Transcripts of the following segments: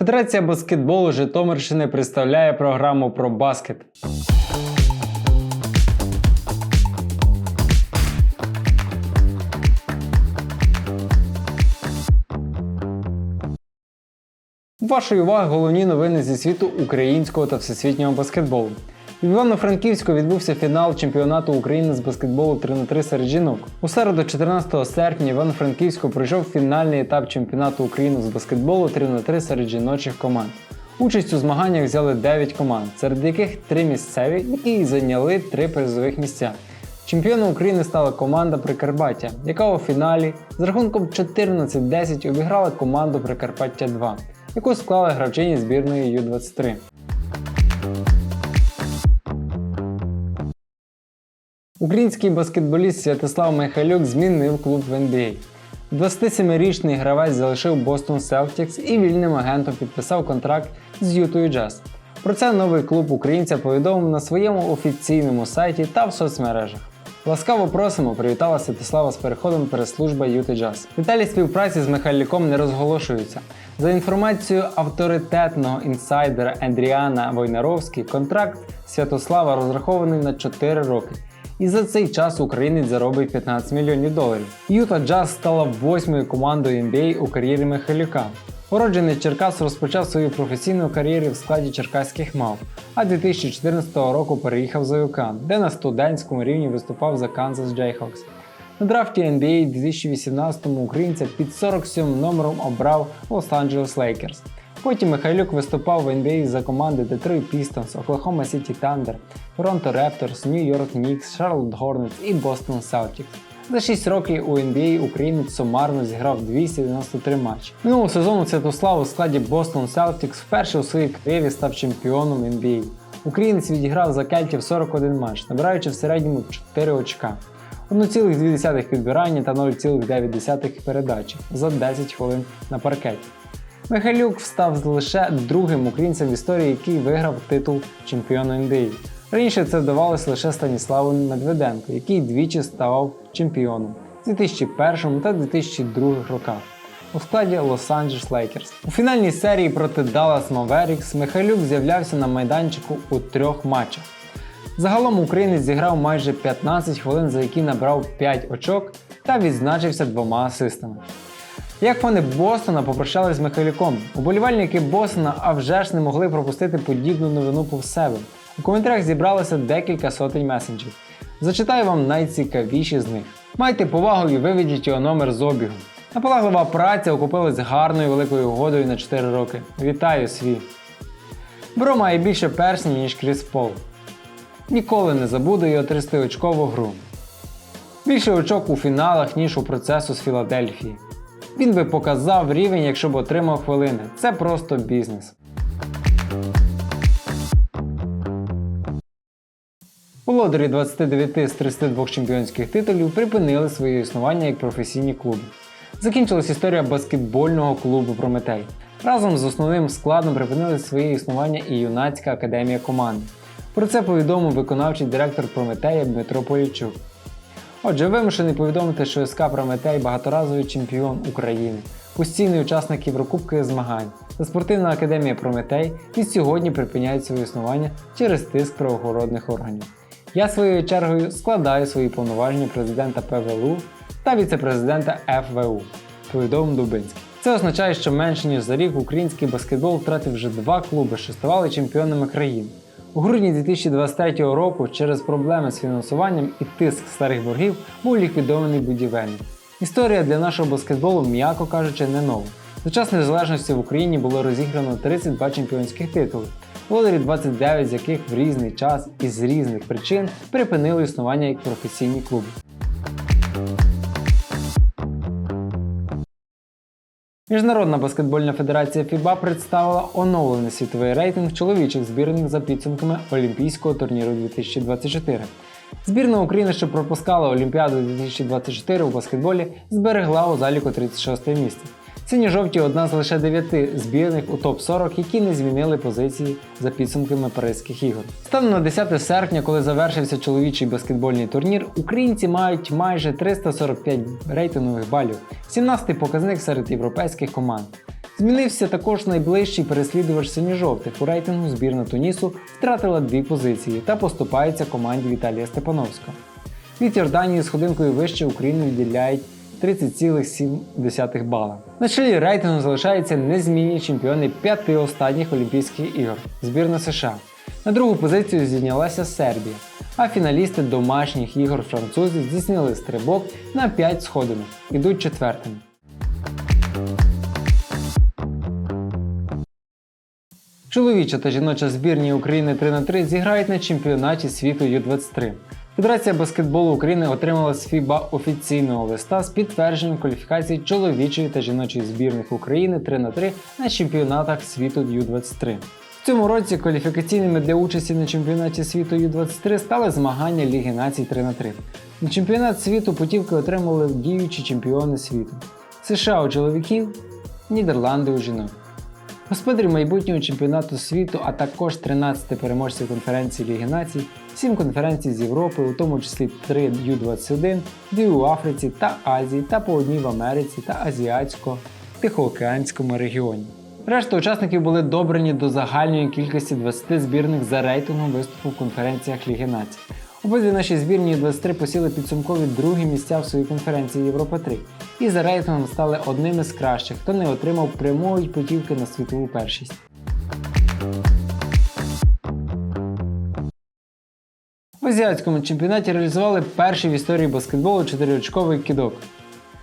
Федерація баскетболу Житомирщини представляє програму про баскет. Вашої уваги головні новини зі світу українського та всесвітнього баскетболу. В Івано-Франківську відбувся фінал чемпіонату України з баскетболу 3 на 3 серед жінок. У середу, 14 серпня, Івано-Франківську пройшов фінальний етап чемпіонату України з баскетболу 3 на 3 серед жіночих команд. Участь у змаганнях взяли 9 команд, серед яких 3 місцеві, які зайняли 3 призових місця. Чемпіоном України стала команда Прикарпаття, яка у фіналі з рахунком 14-10 обіграла команду Прикарпаття 2, яку склали гравчині збірної Ю-23. Український баскетболіст Святослав Михайлюк змінив клуб в NBA. 27-річний гравець залишив Бостон Celtics і вільним агентом підписав контракт з Ютою Jazz. Про це новий клуб українця повідомив на своєму офіційному сайті та в соцмережах. Ласкаво просимо, привітала Святослава з переходом прес-служба Юти Jazz. Деталі співпраці з Михайлюком не розголошуються. За інформацією авторитетного інсайдера Андріана Войнаровський, контракт Святослава розрахований на 4 роки. І за цей час українець заробить 15 мільйонів доларів. Юта Джаз стала восьмою командою NBA у кар'єрі Михайлюка. Уроджений Черкас розпочав свою професійну кар'єру в складі черкаських мав, а 2014 року переїхав за ЮКАН, де на студентському рівні виступав за Kansas Jayhawks. На драфті NBA 2018-му українця під 47 номером обрав Лос-Анджелес Лейкерс. Потім Михайлюк виступав в NBA за команди Detroit Pistons, Oklahoma City Thunder, Toronto Raptors, New York Knicks, Charlotte Hornets і Boston Celtics. За 6 років у NBA українець сумарно зіграв 293 матчі. Минулого сезону Святослав у складі Boston Celtics вперше у своїй кар'єрі став чемпіоном NBA. Українець відіграв за кельтів 41 матч, набираючи в середньому 4 очка. 1,2 підбирання та 0,9 передачі за 10 хвилин на паркеті. Михайлюк став лише другим українцем в історії, який виграв титул чемпіона NBA. Раніше це вдавалося лише Станіславу Медведенку, який двічі ставав чемпіоном у 2001 та 2002 роках у складі Лос-Анджелес Лейкерс. У фінальній серії проти Dallas Mavericks Михайлюк з'являвся на майданчику у трьох матчах. Загалом українець зіграв майже 15 хвилин, за які набрав 5 очок та відзначився двома асистами. Як фани Бостона попрощались з Михайлюком, уболівальники Бостона а вже ж не могли пропустити подібну новину повз себе. У коментарях зібралося декілька сотень месенджерів. Зачитаю вам найцікавіші з них. Майте повагу і виведіть його номер з обігу. Наполеглива праця окупилась гарною великою угодою на 4 роки. Вітаю свій! Бро має більше перснів, ніж Кріс Пол. Ніколи не забуду його 30-очкову гру. Більше очок у фіналах, ніж у процесу з Філадельфії. Він би показав рівень, якщо б отримав хвилини. Це просто бізнес. Володарі 29 з 32 чемпіонських титулів припинили своє існування як професійні клуби. Закінчилась історія баскетбольного клубу Прометей. Разом з основним складом припинили своє існування і юнацька академія команди. Про це повідомив виконавчий директор Прометея Дмитро Полічук. Отже, вимушений повідомити, що СК Прометей багаторазовий чемпіон України, постійний учасник Єврокубки змагань та спортивна академія Прометей від сьогодні припиняють своє існування через тиск правоохоронних органів. Я своєю чергою складаю свої повноваження президента ПВЛУ та віце-президента ФВУ, повідомив Дубинський. Це означає, що менше ніж за рік український баскетбол втратив вже два клуби, що ставали чемпіонами країни. У грудні 2023 року через проблеми з фінансуванням і тиск старих боргів був ліквідований будівельник. Історія для нашого баскетболу, м'яко кажучи, не нова. За час незалежності в Україні було розіграно 32 чемпіонських титули, володарі 29 з яких в різний час і з різних причин припинили існування як професійні клуби. Міжнародна баскетбольна федерація ФІБА представила оновлений світовий рейтинг чоловічих збірних за підсумками Олімпійського турніру 2024. Збірна України, що пропускала Олімпіаду 2024 у баскетболі, зберегла у заліку 36 місце. Сині-жовті одна з лише дев'яти збірних у топ-40, які не змінили позиції за підсумками Паризьких ігор. Станом на 10 серпня, коли завершився чоловічий баскетбольний турнір, українці мають майже 345 рейтингових балів, 17-й показник серед європейських команд. Змінився також найближчий переслідувач синьо-жовтих. У рейтингу збірна Тунісу втратила дві позиції та поступається команді Віталія Степановського. Від Йорданії з ходинкою вище Україну відділяють 30,7 бала. На чолі рейтингу залишаються незмінні чемпіони п'яти останніх Олімпійських ігор збірна США. На другу позицію зійнялася Сербія, а фіналісти домашніх ігор французи здійснили стрибок на 5 сходинок, ідуть четвертими. Чоловіча та жіноча збірні України 3 на 3 зіграють на чемпіонаті світу Ю-23. Федерація баскетболу України отримала з FIBA офіційного листа з підтвердженням кваліфікації чоловічої та жіночої збірних України 3 на 3 на чемпіонатах світу Ю-23. В цьому році кваліфікаційними для участі на чемпіонаті світу Ю-23 стали змагання Ліги націй 3 на 3 На чемпіонат світу путівки отримали діючі чемпіони світу: США у чоловіків, Нідерланди у жінок. Господарі майбутнього чемпіонату світу, а також 13 переможців конференції Ліги Націй, 7 конференцій з Європи, у тому числі 3 Ю-21, 2 у Африці та Азії та по одній в Америці та Азіатсько-Тихоокеанському регіоні. Решта учасників були добрані до загальної кількості 20 збірних за рейтингом виступу в конференціях Ліги Націй. Обидві наші збірні 23 посіли підсумкові другі місця в своїй конференції Європа 3 і за рейтингом стали одними з кращих, хто не отримав прямої путівки на світову першість. В азіатському чемпіонаті реалізували перший в історії баскетболу чотириочковий кидок.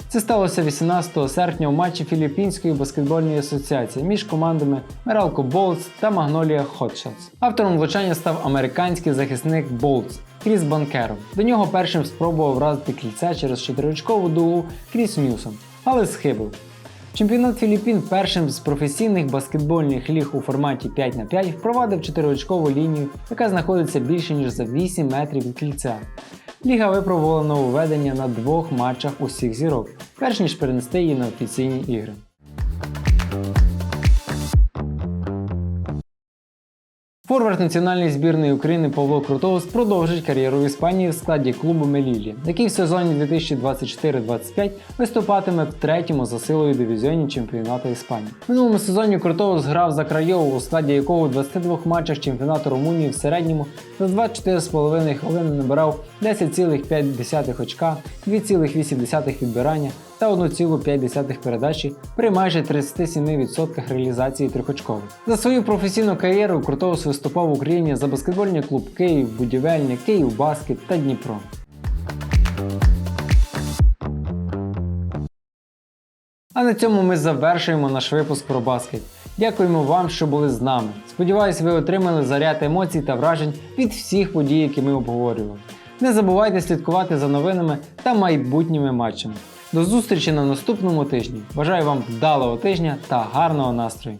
Це сталося 18 серпня у матчі Філіппінської баскетбольної асоціації між командами Meralco Bolts та Magnolia Hotshots. Автором влучання став американський захисник Bolts Кріс Банкеро. До нього першим спробував вразити кільця через чотириочкову дугу Кріс Ньюсон, але схибив. Чемпіонат Філіппін першим з професійних баскетбольних ліг у форматі 5 на 5 впровадив чотириочкову лінію, яка знаходиться більше ніж за 8 метрів від кільця. Ліга випробувала нововведення на двох матчах усіх зірок, перш ніж перенести її на офіційні ігри. Форвард національної збірної України Павло Крутоус продовжить кар'єру в Іспанії в складі клубу Мелілі, який в сезоні 2024-25 виступатиме в третьому за силою дивізіоні чемпіонату Іспанії. Минулому сезоні Крутоус грав за Крайову, у складі якого у 22 матчах чемпіонату Румунії в середньому за 24,5 хвилини набирав 10,5 очка, 2,8 відбирання та 1,5 передачі при майже 37% реалізації трьохочкових. За свою професійну кар'єру Крутоус виступав в Україні за баскетбольний клуб Київ, Будівельник, Київ Баскет та Дніпро. А на цьому ми завершуємо наш випуск про баскет. Дякуємо вам, що були з нами. Сподіваюсь, ви отримали заряд емоцій та вражень від всіх подій, які ми обговорювали. Не забувайте слідкувати за новинами та майбутніми матчами. До зустрічі на наступному тижні. Бажаю вам вдалого тижня та гарного настрою!